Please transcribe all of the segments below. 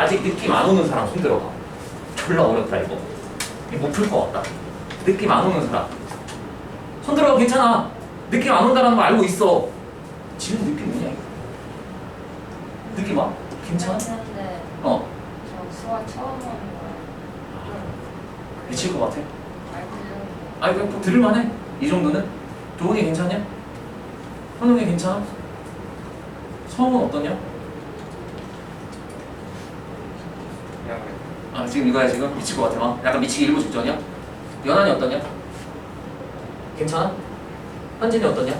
아직 느낌 안 오는 사람 손 들어봐. 졸라 어렵다 이거. 이거 못풀 것 같다. 느낌 안 오는 사람. 손 들어봐 괜찮아. 느낌 안 온다는 거 알고 있어. 지금 느낌 이거? 느낌 와? 괜찮아? 했는데 어. 저 수학 처음 하는 거야. 미칠 것 같아. 아니 그냥 뭐 들을만해. 이 정도는? 도훈이 괜찮냐? 현웅이 괜찮아? 성은 어떠냐? 그냥 아 지금 이거야 지금 미칠 것 같아 막 약간 미치기 일부 직전이야? 연한이 어떠냐? 괜찮아? 현진이 어떠냐?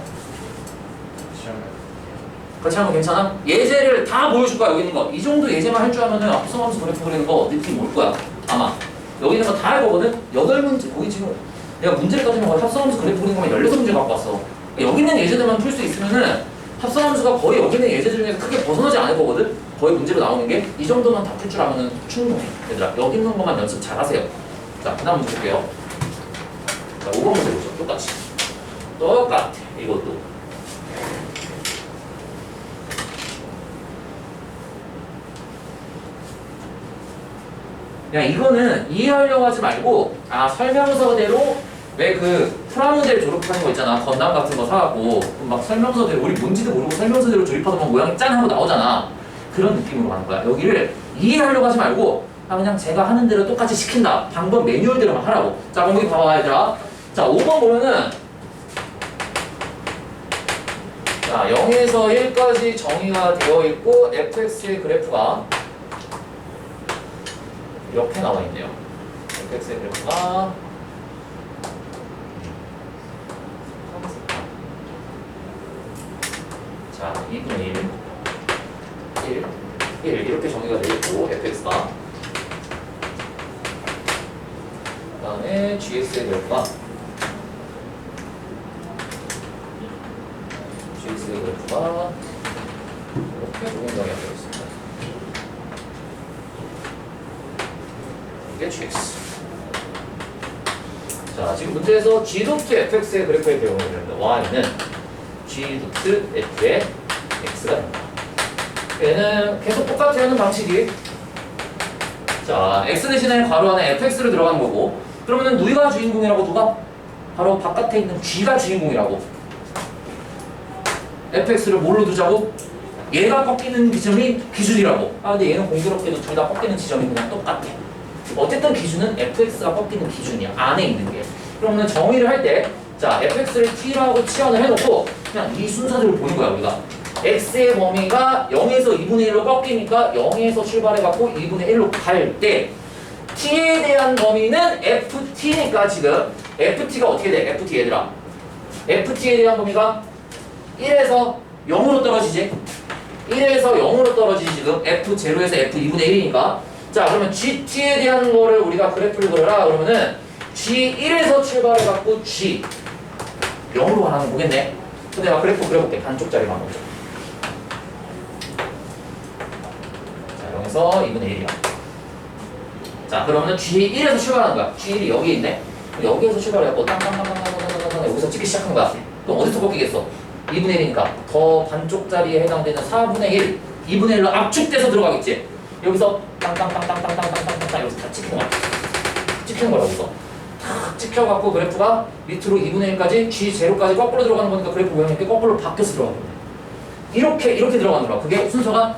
같이 하면 괜찮아? 예제를 다 보여줄 거야 여기 있는 거. 이 정도 예제만 할 줄 알면은 앞서가면서 그래프 그리는 거 느낌 올 거야 아마. 여기 있는 거 다 할 거거든? 여덟 문제 거기 지금 내가 문제를 거 합성함수 그래프 그리는 거만 16문제 갖고 왔어. 여기 있는 예제들만 풀 수 있으면은 합성함수가 거의 여기 있는 예제들 중에서 크게 벗어나지 않을 거거든? 거의 문제로 나오는 게 이 정도만 다 풀 줄 알면은 충분해 얘들아. 여기 있는 것만 연습 잘 하세요. 자 그 다음 문제 볼게요. 자 5번 문제 보죠. 똑같이. 똑같아 이것도. 그냥 이거는 이해하려고 하지 말고 아 설명서대로 왜그 프라모델 졸업하는 거 있잖아. 건담 같은 거 사갖고. 막 설명서대로 우리 뭔지도 모르고 설명서대로 조립하다 모양이 짠 하고 나오잖아. 그런 느낌으로 가는 거야. 여기를 이해하려고 하지 말고 아 그냥 제가 하는 대로 똑같이 시킨다. 방법 매뉴얼대로만 하라고. 자 여기 봐봐 얘들아. 자 5번 보면은 자 0에서 1까지 정의가 되어 있고 fx의 그래프가 이렇게 나와 있네요. fx의 그래프가 자 2분의 1 1 1 이렇게 정의가 되어 있고 fx가 그 다음에 gx의 그래프가 gx의 그래프가 이렇게 동영상이 되어 있습니다. 이게 GX. 자, 지금 문제에서 G 도트 fx의 그래프의 경우에 되는데 y는 G 도트 f의 x가 됩니다. 얘는 계속 똑같이 하는 방식이 자, x 대신에 괄호 안에 fx를 들어가는 거고 그러면은 누가 주인공이라고 누가? 바로 바깥에 있는 g가 주인공이라고 fx를 뭘로 두자고? 얘가 꺾이는 지점이 기준이라고 아 근데 얘는 공교롭게도 둘 다 꺾이는 지점이 그냥 똑같아 어쨌든 기준은 fx가 꺾이는 기준이야 안에 있는 게 그러면 정의를 할 때 자 fx를 t라고 치환을 해놓고 그냥 이 순서대로 보는 거야 우리가. X의 범위가 0에서 2분의 1로 꺾이니까 0에서 출발해갖고 2분의 1로 갈 때 t에 대한 범위는 ft니까 지금. Ft가 어떻게 돼? ft 얘들아? Ft에 대한 범위가 1에서 0으로 떨어지지? 1에서 0으로 떨어지지 지금. F0에서 f 2분의 1이니까. 자 그러면 GT에 대한 거를 우리가 그래프를 그려라. 그러면은 G1에서 출발해갖고 G 0으로 가는 거 보겠네. 근데 내가 그래프 그려볼게. 반쪽짜리만 먼저 자 0에서 2분의 1이야 자 그러면은 G1에서 출발하는 거야. G1이 여기 있네. 여기에서 출발해갖고 땅땅땅땅땅땅땅땅 여기서 찍기 시작한 거야. 그럼 어디서 꺾이겠어? 2분의 1이니까. 더 반쪽짜리에 해당되는 4분의 1 2분의 1로 압축돼서 들어가겠지? 여기서 땅땅땅땅땅땅땅땅땅 여기서 다 찍힌 거야 찍힌 거야 여기서 탁 찍혀갖고 그래프가 밑으로 2분의 1까지 G0까지 거꾸로 들어가는 거니까 그래프 모양이 거꾸로 바뀌어서 들어가는 거야 이렇게 이렇게 들어가는 거야 그게 순서가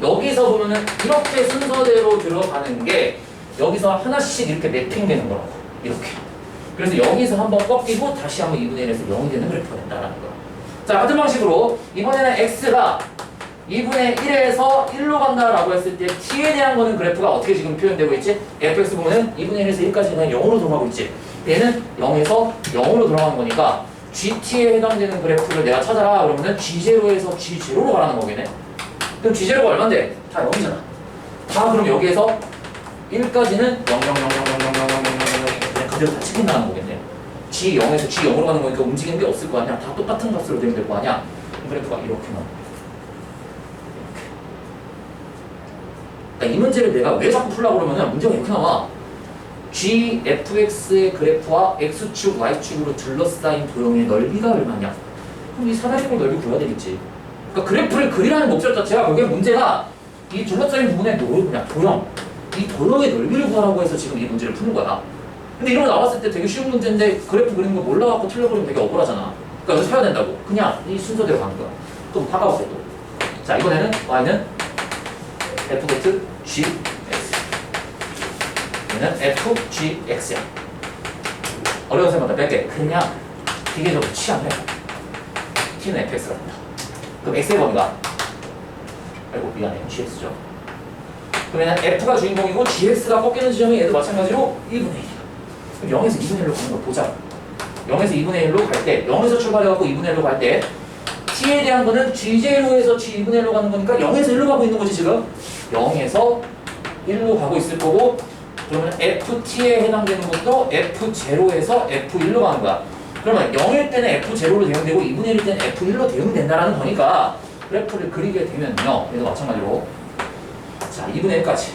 여기서 보면은 이렇게 순서대로 들어가는 게 여기서 하나씩 이렇게 매핑되는 거라고. 이렇게. 그래서 여기서 한번 꺾이고 다시 한번 2분의 1에서 0이 되는 그래프가 된다는 거야. 자 같은 방식으로 이번에는 x가 2분의 1에서 1로 간다라고 했을 때 t에 대한 거는 그래프가 어떻게 지금 표현되고 있지? fx 보면은 2분의 1에서 1까지 그냥 0으로 돌아가고 있지. 얘는 0에서 0으로 돌아가는 거니까 gt에 해당되는 그래프를 내가 찾아라 그러면은 g0에서 g0로 가라는 거겠네. 그럼 g0가 얼만데? 다 0이잖아. 다 그럼 여기에서 1까지는 0, 0, 0, 0, 0, 0, 0, 0, 0, 0, 0 그냥 그대로 다 찍힌다는 거겠네. G0에서 G0으로 가는 거니까 움직이는 게 없을 거 아니야. 다 똑같은 값으로 되면 될 거 아니야. 그래프가 이렇게 나와 그러니까 이 문제를 내가 왜 자꾸 풀라고 그러면은 문제가 이렇게 나와 g, fx의 그래프와 x축, y축으로 둘러싸인 도형의 넓이가 얼마냐 그럼 이 사다리꼴 넓이 구해야 되겠지 그러니까 그래프를 그리라는 목적 자체가 그게 문제가 이 둘러싸인 부분의 노, 그냥 도형, 이 도형의 넓이를 구하라고 해서 지금 이 문제를 푸는 거야. 근데 이런 거 나왔을 때 되게 쉬운 문제인데 그래프 그리는 거 몰라갖고 틀려버리면 되게 억울하잖아. 그러니까 여기서 해야 된다고. 그냥 이 순서대로 가는 거야. 또 바꿔보세요 또. 자 이번에는 y는 f g x. 얘는 f g x야. 어려운 셈마다 뺄게. 그냥 기계적으로 취합해. t는 fx가 된다. 그럼 x의 범위가 아이고 미안해 gx죠. 그러면 f가 주인공이고 gx가 꺾이는 지점이 얘도 마찬가지로 1분의 1이야. 그럼 0에서 2분의 1로 가는 거 보자. 0에서 2분의 1로 갈 때, 0에서 출발해갖고 2분의 1로 갈 때, t에 대한 거는 g0에서 g 2분의 1로 가는 거니까 0에서 1로 가고 있는 거지 지금. 0에서 1로 가고 있을 거고, 그러면 ft에 해당되는 것도 f0에서 f1로 가는 거야. 그러면 0일 때는 f0로 대응되고 2분의 1일 때는 f1로 대응된다라는 거니까 그래프를 그리게 되면요. 얘도 마찬가지로 자 2분의 1까지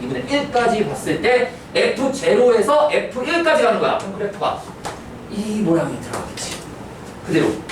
2분의 1까지 봤을 때 f0에서 f1까지 가는 거야. 그럼 그래프가 이 모양이 들어가겠지. 그대로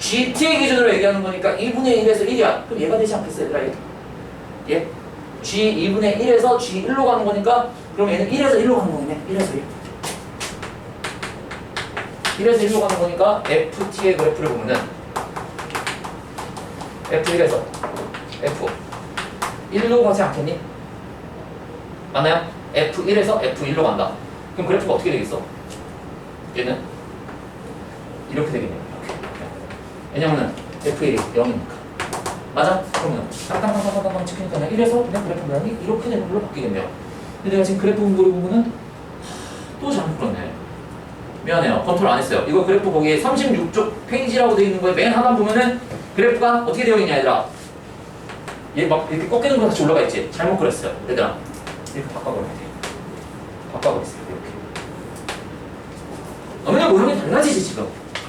gt의 기준으로 얘기하는 거니까 2분의 1에서 1이야. 그럼 얘가 되지 않겠어 얘들아 얘? 얘? g 2분의 1에서 g 1로 가는 거니까 그럼 얘는 1에서 1로 가는 거네. 1에서 1. 1에서 1로 가는 거니까 ft의 그래프를 보면은 f1에서 f 1로 가지 않겠니? 맞나요? F1에서 F1로 간다. 그럼 그래프가 어떻게 되겠어? 얘는 이렇게 되겠네요. 왜냐면은 F1이 0이니까. 맞아? 그러면 땅땅땅땅땅땅 찍히니까 그냥 1에서 그냥 그래프 모양이 이렇게 되는 걸로 바뀌겠네요. 근데 내가 지금 그래프 분모를 보면은 또 잘못 풀었네. 미안해요. 컨트롤 안 했어요. 이거 그래프 거기에 36쪽 페이지라고 되어 있는 거에 맨 하단 보면은 그래프가 어떻게 되어 있냐 얘들아. 얘 막 이렇게 꺾이는 거 같이 올라가 있지? 잘못 그렸어요. 얘들아. 이렇게 바꿔버려야 돼. 바꿔버렸어요. 이렇게. 아, 왜냐면 모양이 달라지지 지금.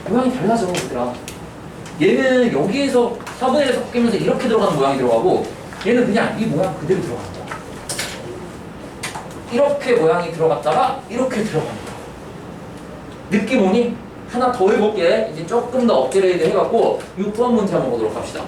모양이 달라져 얘들아. 얘는 여기에서 4분의 1에서 바뀌면서 이렇게 들어가는 모양이 들어가고 얘는 그냥 이 모양 그대로 거야. 이렇게 모양이 들어갔다가 이렇게 거야. 느낌 오니? 하나 더 해볼게. 이제 조금 더 업그레이드 해갖고 6번 문제 한번 보도록 합시다.